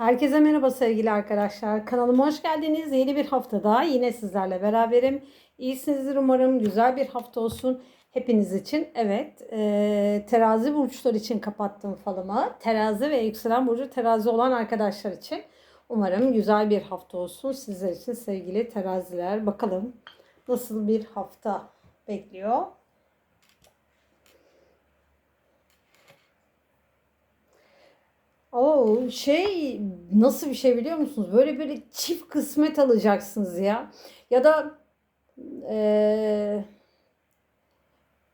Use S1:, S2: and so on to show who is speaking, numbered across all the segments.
S1: Herkese merhaba sevgili arkadaşlar. Kanalıma hoş geldiniz. Yeni bir haftada yine sizlerle beraberim. İyisinizdir umarım. Güzel bir hafta olsun hepiniz için. Evet, e, terazi burçlar için kapattım falımı. Terazi ve yükselen burcu terazi olan arkadaşlar için. Umarım güzel bir hafta olsun sizler için sevgili teraziler. Bakalım nasıl bir hafta bekliyor. O şey nasıl bir şey biliyor musunuz? Böyle böyle çift kısmet alacaksınız ya. Ya da eee,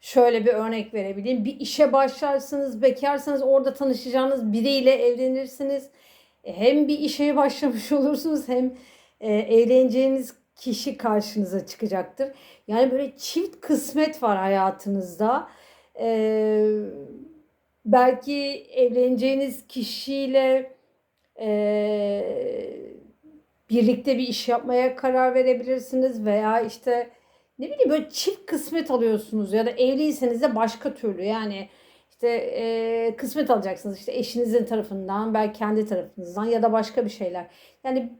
S1: şöyle bir örnek verebileyim. Bir işe başlarsınız, bekarsanız orada tanışacağınız biriyle evlenirsiniz. Hem bir işe başlamış olursunuz hem e, evleneceğiniz kişi karşınıza çıkacaktır. Yani böyle çift kısmet var hayatınızda. Eee belki evleneceğiniz kişiyle eee, birlikte bir iş yapmaya karar verebilirsiniz veya işte ne bileyim böyle çift kısmet alıyorsunuz ya da evliyseniz de başka türlü yani işte eee, kısmet alacaksınız işte eşinizin tarafından belki kendi tarafınızdan ya da başka bir şeyler. Yani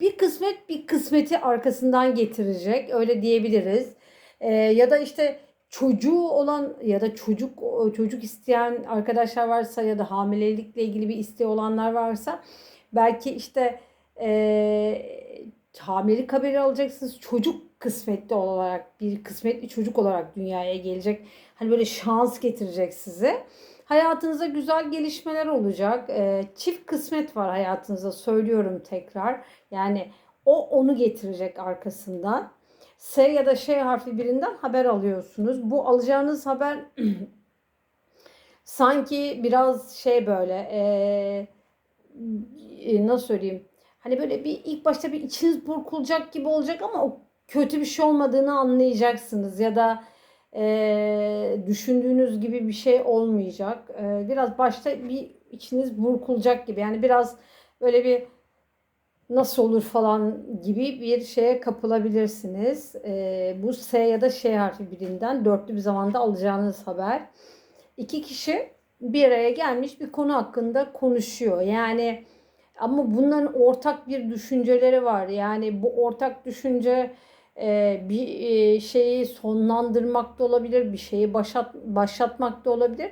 S1: bir kısmet bir kısmeti arkasından getirecek öyle diyebiliriz. Ee, ya da işte çocuğu olan ya da çocuk çocuk isteyen arkadaşlar varsa ya da hamilelikle ilgili bir isteği olanlar varsa belki işte e, hamilelik haberi alacaksınız. Çocuk kısmetli olarak bir kısmetli çocuk olarak dünyaya gelecek. Hani böyle şans getirecek size. Hayatınızda güzel gelişmeler olacak. E, çift kısmet var hayatınızda söylüyorum tekrar. Yani o onu getirecek arkasından. S ya da Ş harfi birinden haber alıyorsunuz. Bu alacağınız haber sanki biraz şey böyle e, nasıl söyleyeyim? Hani böyle bir ilk başta bir içiniz burkulacak gibi olacak ama o kötü bir şey olmadığını anlayacaksınız ya da eee, düşündüğünüz gibi bir şey olmayacak. Eee, biraz başta bir içiniz burkulacak gibi yani biraz böyle bir nasıl olur falan gibi bir şeye kapılabilirsiniz. Ee, bu S ya da Ş harfi birinden dörtlü bir zamanda alacağınız haber. İki kişi bir araya gelmiş bir konu hakkında konuşuyor. Yani ama bunların ortak bir düşünceleri var. Yani bu ortak düşünce e, bir e, şeyi sonlandırmak da olabilir, bir şeyi başlat, başlatmak da olabilir.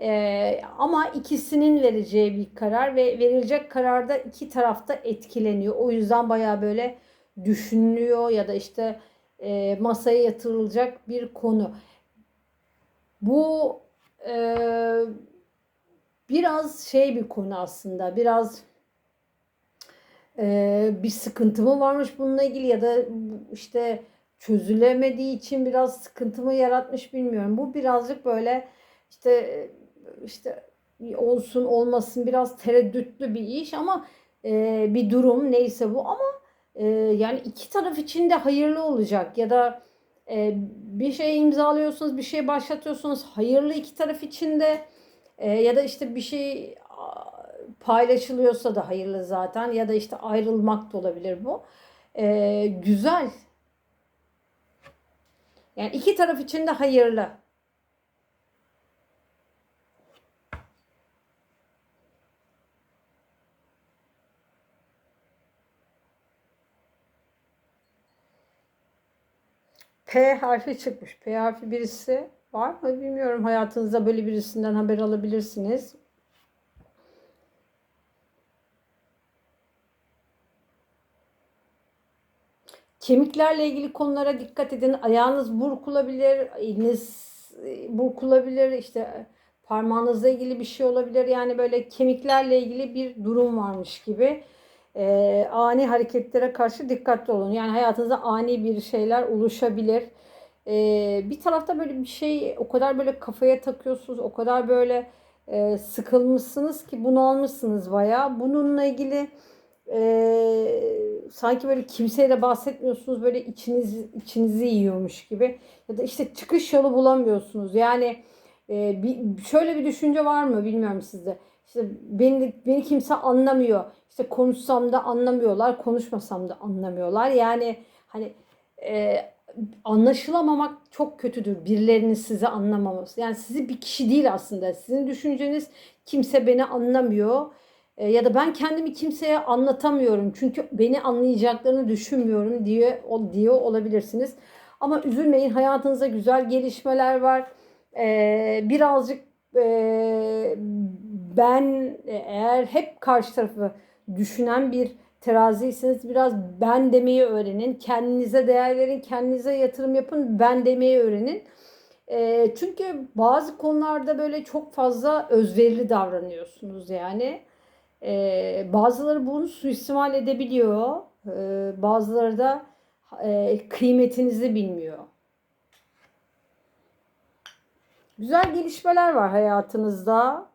S1: Ee, ama ikisinin vereceği bir karar ve verilecek kararda iki tarafta etkileniyor. O yüzden baya böyle düşünülüyor ya da işte e, masaya yatırılacak bir konu. Bu e, biraz şey bir konu aslında. Biraz e, bir sıkıntı mı varmış bununla ilgili ya da işte çözülemediği için biraz sıkıntı mı yaratmış bilmiyorum. Bu birazcık böyle işte işte olsun olmasın biraz tereddütlü bir iş ama e, bir durum neyse bu ama e, yani iki taraf için de hayırlı olacak ya da e, bir şey imzalıyorsunuz bir şey başlatıyorsunuz hayırlı iki taraf için de e, ya da işte bir şey paylaşılıyorsa da hayırlı zaten ya da işte ayrılmak da olabilir bu. E, güzel. Yani iki taraf için de hayırlı. P harfi çıkmış. P harfi birisi var mı bilmiyorum. Hayatınızda böyle birisinden haber alabilirsiniz. Kemiklerle ilgili konulara dikkat edin. Ayağınız burkulabilir, eliniz e, burkulabilir, işte parmağınızla ilgili bir şey olabilir. Yani böyle kemiklerle ilgili bir durum varmış gibi. Ee, ani hareketlere karşı dikkatli olun. Yani hayatınızda ani bir şeyler oluşabilir. Ee, bir tarafta böyle bir şey o kadar böyle kafaya takıyorsunuz, o kadar böyle e, sıkılmışsınız ki bunu almışsınız bayağı. Bununla ilgili e, sanki böyle kimseye de bahsetmiyorsunuz böyle içiniz içinizi yiyormuş gibi ya da işte çıkış yolu bulamıyorsunuz. Yani e, bir, şöyle bir düşünce var mı bilmiyorum sizde. İşte beni beni kimse anlamıyor. İşte konuşsam da anlamıyorlar, konuşmasam da anlamıyorlar. Yani hani e, anlaşılamamak çok kötüdür. Birilerinin sizi anlamaması. Yani sizi bir kişi değil aslında. Sizin düşünceniz kimse beni anlamıyor. E, ya da ben kendimi kimseye anlatamıyorum çünkü beni anlayacaklarını düşünmüyorum diye o diyor olabilirsiniz. Ama üzülmeyin hayatınızda güzel gelişmeler var. E, birazcık e, ben eğer hep karşı tarafı düşünen bir teraziyseniz biraz ben demeyi öğrenin. Kendinize değer verin, kendinize yatırım yapın, ben demeyi öğrenin. E, çünkü bazı konularda böyle çok fazla özverili davranıyorsunuz yani. E, bazıları bunu suistimal edebiliyor. E, bazıları da e, kıymetinizi bilmiyor. Güzel gelişmeler var hayatınızda.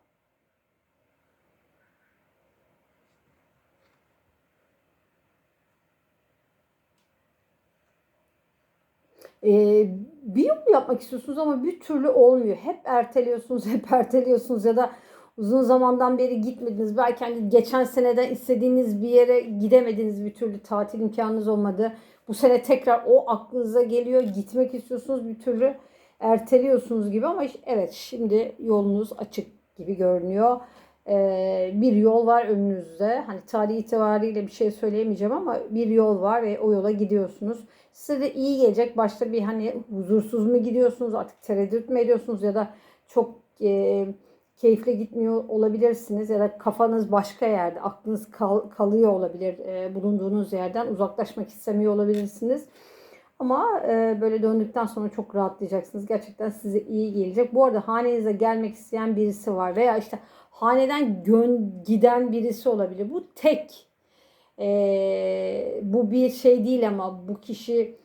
S1: Ee, bir yol yapmak istiyorsunuz ama bir türlü olmuyor. Hep erteliyorsunuz, hep erteliyorsunuz ya da uzun zamandan beri gitmediniz. Belki hani geçen seneden istediğiniz bir yere gidemediniz bir türlü tatil imkanınız olmadı. Bu sene tekrar o aklınıza geliyor. Gitmek istiyorsunuz bir türlü erteliyorsunuz gibi ama evet şimdi yolunuz açık gibi görünüyor. Ee, bir yol var önünüzde. Hani tarih itibariyle bir şey söyleyemeyeceğim ama bir yol var ve o yola gidiyorsunuz. Size de iyi gelecek. Başta bir hani huzursuz mu gidiyorsunuz artık tereddüt mü ediyorsunuz ya da çok e, keyifle gitmiyor olabilirsiniz ya da kafanız başka yerde, aklınız kal, kalıyor olabilir e, bulunduğunuz yerden uzaklaşmak istemiyor olabilirsiniz. Ama e, böyle döndükten sonra çok rahatlayacaksınız. Gerçekten size iyi gelecek. Bu arada hanenize gelmek isteyen birisi var veya işte haneden gön giden birisi olabilir. Bu tek. E, bu bir şey değil ama bu kişi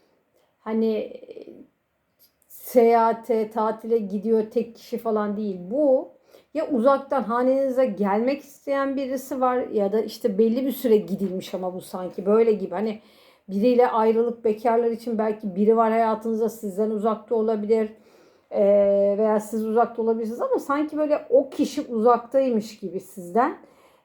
S1: hani seyahate, tatile gidiyor tek kişi falan değil. Bu ya uzaktan hanenize gelmek isteyen birisi var ya da işte belli bir süre gidilmiş ama bu sanki böyle gibi. Hani biriyle ayrılık bekarlar için belki biri var hayatınızda sizden uzakta olabilir ee, veya siz uzakta olabilirsiniz ama sanki böyle o kişi uzaktaymış gibi sizden.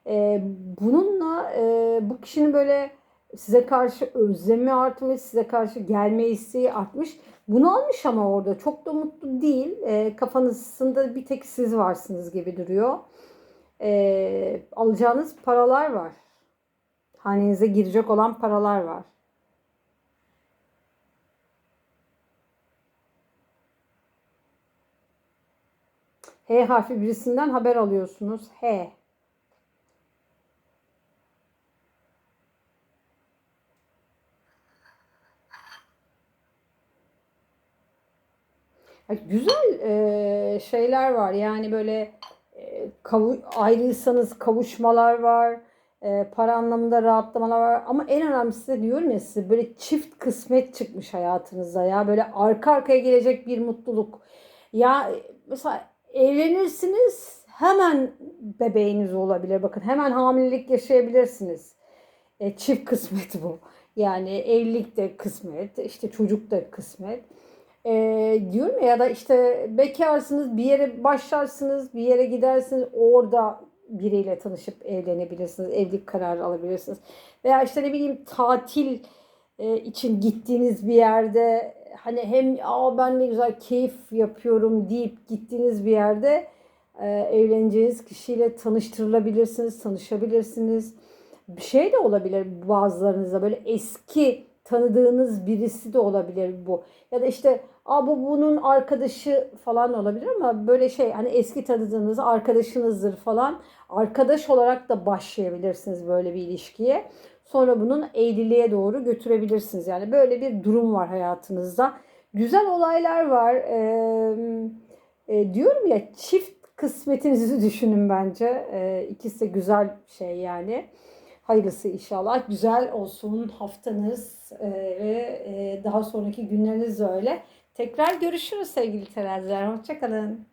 S1: Ee, bununla e, bu kişinin böyle size karşı özlemi artmış, size karşı gelme isteği artmış. Bunu almış ama orada çok da mutlu değil. E, kafanızda bir tek siz varsınız gibi duruyor. Alacağınız paralar var. Hanenize girecek olan paralar var. H harfi birisinden haber alıyorsunuz. H. Güzel e, şeyler var. Yani böyle e, kavu ayrıysanız kavuşmalar var. E, para anlamında rahatlamalar var. Ama en önemlisi de diyorum ya size böyle çift kısmet çıkmış hayatınızda ya. Böyle arka arkaya gelecek bir mutluluk. Ya mesela evlenirsiniz hemen bebeğiniz olabilir. Bakın hemen hamilelik yaşayabilirsiniz. E, çift kısmet bu. Yani evlilik de kısmet, işte çocuk da kısmet e, diyorum ya, da işte bekarsınız bir yere başlarsınız bir yere gidersiniz orada biriyle tanışıp evlenebilirsiniz. Evlilik kararı alabilirsiniz. Veya işte ne bileyim tatil e, için gittiğiniz bir yerde hani hem Aa, ben ne güzel keyif yapıyorum deyip gittiğiniz bir yerde e, evleneceğiniz kişiyle tanıştırılabilirsiniz, tanışabilirsiniz. Bir şey de olabilir bazılarınızda böyle eski tanıdığınız birisi de olabilir bu. Ya da işte Aa, bu bunun arkadaşı falan olabilir ama böyle şey hani eski tanıdığınız arkadaşınızdır falan. Arkadaş olarak da başlayabilirsiniz böyle bir ilişkiye. Sonra bunun evliliğe doğru götürebilirsiniz. Yani böyle bir durum var hayatınızda. Güzel olaylar var. Ee, e, diyorum ya çift kısmetinizi düşünün bence. Ee, ikisi de güzel şey yani. Hayırlısı inşallah. Güzel olsun haftanız ve e, daha sonraki günleriniz öyle. Tekrar görüşürüz sevgili teraziler. Hoşçakalın.